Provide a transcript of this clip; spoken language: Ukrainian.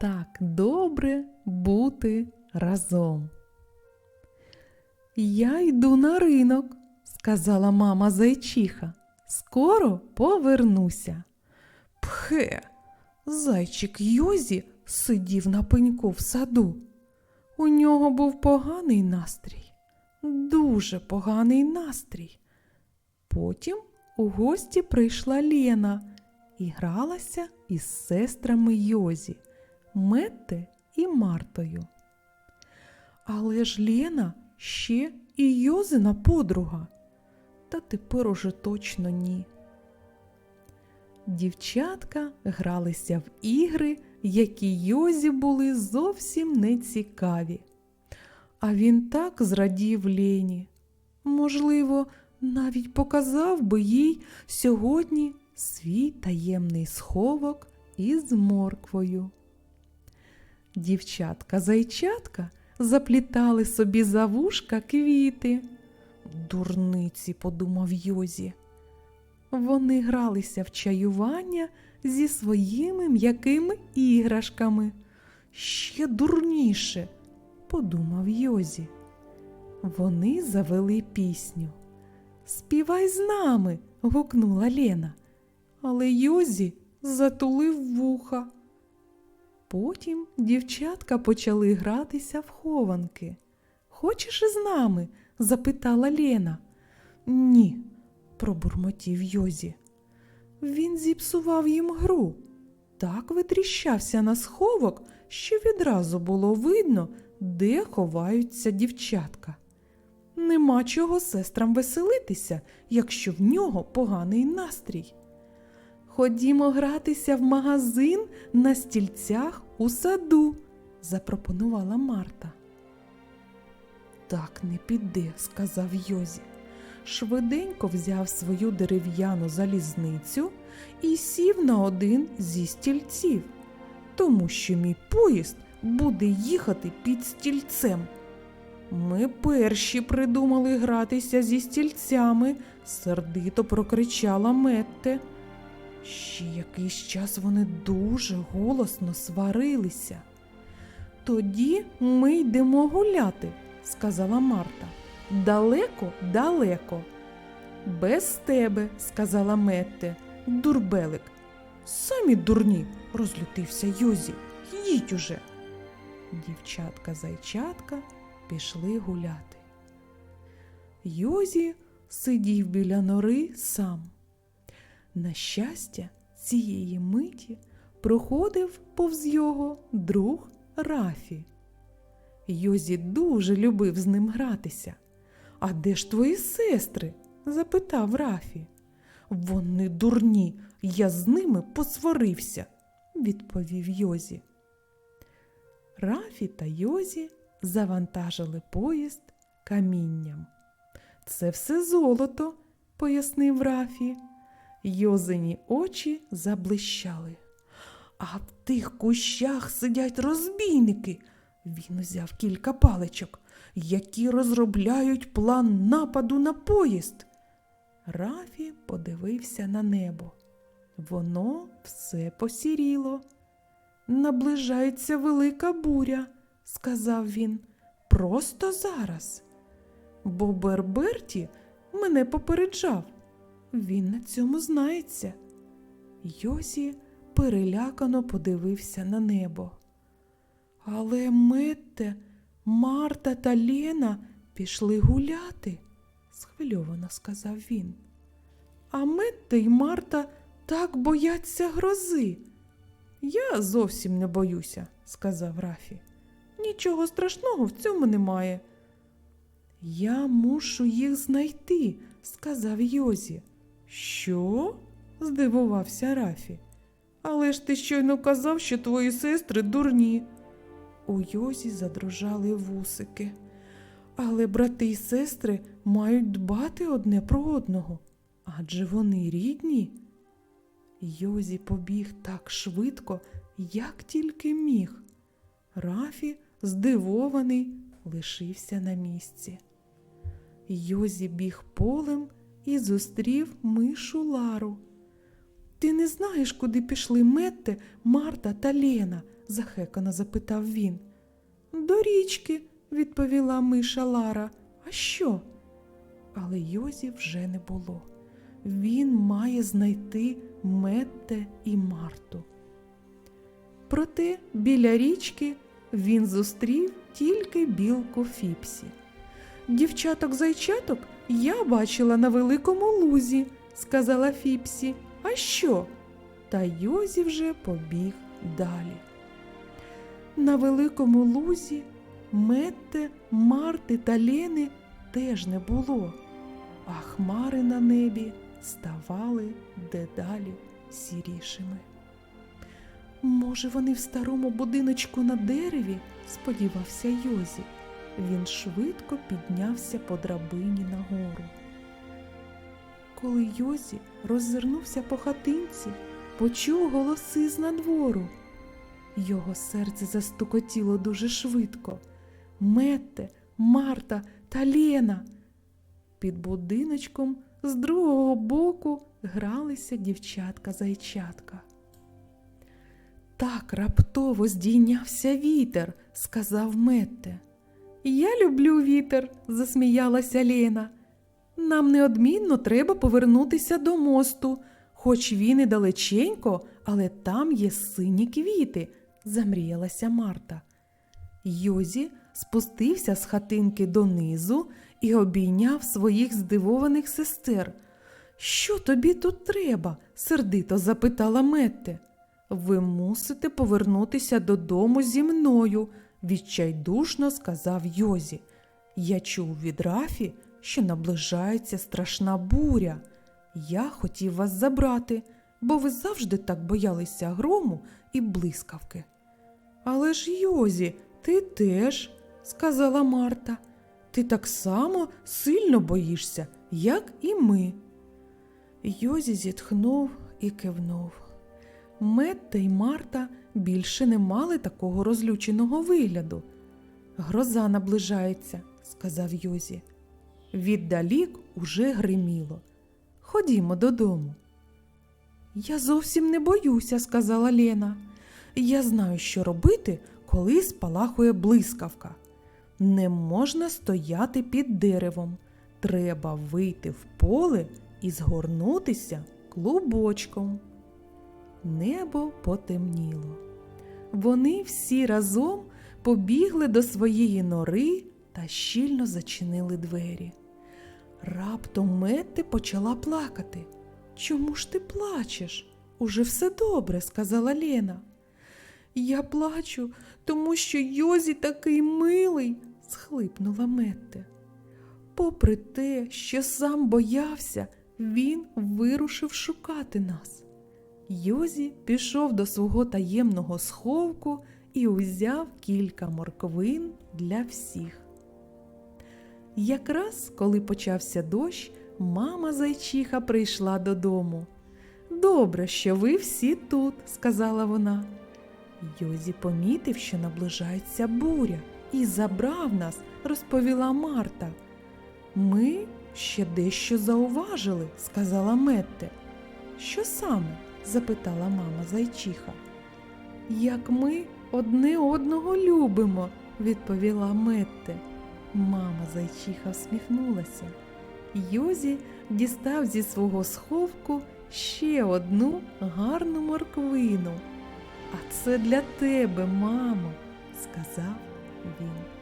Так добре бути разом. Я йду на ринок, сказала мама зайчиха. Скоро повернуся. Пхе, зайчик Йозі сидів на пеньку в саду. У нього був поганий настрій, дуже поганий настрій. Потім у гості прийшла Лена і гралася із сестрами Йозі, Метте і Мартою. Але ж Лена ще і Йозина подруга. Та тепер уже точно ні. Дівчатка гралися в ігри, які Йозі були зовсім не цікаві. А він так зрадів Лені. Можливо, навіть показав би їй сьогодні свій таємний сховок із морквою. Дівчатка-зайчатка заплітали собі за вушка квіти. Дурниці, подумав Йозі. Вони гралися в чаювання зі своїми м'якими іграшками. Ще дурніше, подумав Йозі. Вони завели пісню. Співай з нами. гукнула Лена. Але Йозі затулив вуха. Потім дівчатка почали гратися в хованки. Хочеш із нами? запитала Лена. Ні, пробурмотів Йозі. Він зіпсував їм гру. Так витріщався на сховок, що відразу було видно, де ховаються дівчатка. Нема чого сестрам веселитися, якщо в нього поганий настрій. Ходімо гратися в магазин на стільцях у саду, запропонувала Марта. Так не піде, сказав Йозі. Швиденько взяв свою дерев'яну залізницю і сів на один зі стільців, тому що мій поїзд буде їхати під стільцем. Ми перші придумали гратися зі стільцями, сердито прокричала Метте. Ще якийсь час вони дуже голосно сварилися. Тоді ми йдемо гуляти, сказала Марта. Далеко, далеко. Без тебе, сказала Метте, дурбелик. Самі дурні, розлютився Йозі. Їдь уже. Дівчатка-зайчатка пішли гуляти. Йозі сидів біля нори сам. На щастя, цієї миті проходив повз його друг Рафі. Йозі дуже любив з ним гратися. А де ж твої сестри? запитав Рафі. Вони дурні, я з ними посварився, відповів Йозі. Рафі та Йозі завантажили поїзд камінням. Це все золото, пояснив Рафі. Йозині очі заблищали. А в тих кущах сидять розбійники. Він узяв кілька паличок, які розробляють план нападу на поїзд. Рафі подивився на небо. Воно все посіріло. Наближається велика буря, сказав він. Просто зараз. Бо Берберті мене попереджав. Він на цьому знається. Йосі перелякано подивився на небо. Але Метте, Марта та Лена пішли гуляти, схвильовано сказав він. А Метте й Марта так бояться грози. Я зовсім не боюся, сказав Рафі. Нічого страшного в цьому немає. Я мушу їх знайти, сказав Йозі. Що? здивувався Рафі. Але ж ти щойно казав, що твої сестри дурні. У Йозі задрожали вусики. Але брати й сестри мають дбати одне про одного, адже вони рідні. Йозі побіг так швидко, як тільки міг. Рафі, здивований, лишився на місці. Йозі біг полем і зустрів мишу Лару. Ти не знаєш, куди пішли Метте, Марта та Лена? захекано запитав він. До річки, відповіла миша Лара. А що? Але Йозі вже не було. Він має знайти Метте і Марту. Проте біля річки він зустрів тільки білку Фіпсі. Дівчаток-зайчаток я бачила на великому лузі, сказала Фіпсі. А що? Та Йозі вже побіг далі. На великому лузі Метте, Марти та Лени теж не було, а хмари на небі ставали дедалі сірішими. Може, вони в старому будиночку на дереві? сподівався Йозі. Він швидко піднявся по драбині нагору. Коли Йозі роззирнувся по хатинці, почув голоси з надвору. Його серце застукотіло дуже швидко. Метте, Марта та Лена. Під будиночком з другого боку гралися дівчатка-зайчатка. Так раптово здійнявся вітер, сказав Метте. Я люблю вітер, засміялася Лена. Нам неодмінно треба повернутися до мосту, хоч він і далеченько, але там є сині квіти, замріялася Марта. Йозі спустився з хатинки донизу і обійняв своїх здивованих сестер. Що тобі тут треба? сердито запитала Метте. Ви мусите повернутися додому зі мною, відчайдушно сказав Йозі. Я чув від Рафі, що наближається страшна буря. Я хотів вас забрати, бо ви завжди так боялися грому і блискавки. Але ж, Йозі, ти теж, сказала Марта. Ти так само сильно боїшся, як і ми. Йозі зітхнув і кивнув. Метта й Марта більше не мали такого розлюченого вигляду. Гроза наближається, сказав Йозі. Віддалік уже гриміло. Ходімо додому. Я зовсім не боюся, сказала Лена. Я знаю, що робити, коли спалахує блискавка. Не можна стояти під деревом. Треба вийти в поле і згорнутися клубочком. Небо потемніло. Вони всі разом побігли до своєї нори та щільно зачинили двері. Раптом Метти почала плакати. Чому ж ти плачеш? Уже все добре, сказала Лена. Я плачу, тому що Йозі такий милий, схлипнула Метте. Попри те, що сам боявся, він вирушив шукати нас. Йозі пішов до свого таємного сховку і узяв кілька морквин для всіх. Якраз коли почався дощ, мама зайчиха прийшла додому. Добре, що ви всі тут, сказала вона. Йозі помітив, що наближається буря, і забрав нас, розповіла Марта. Ми ще дещо зауважили, сказала Метте. Що саме? Запитала мама зайчиха. Як ми одне одного любимо, відповіла Метте. Мама зайчиха всміхнулася. Йозі дістав зі свого сховку ще одну гарну морквину. А це для тебе, мамо, сказав він.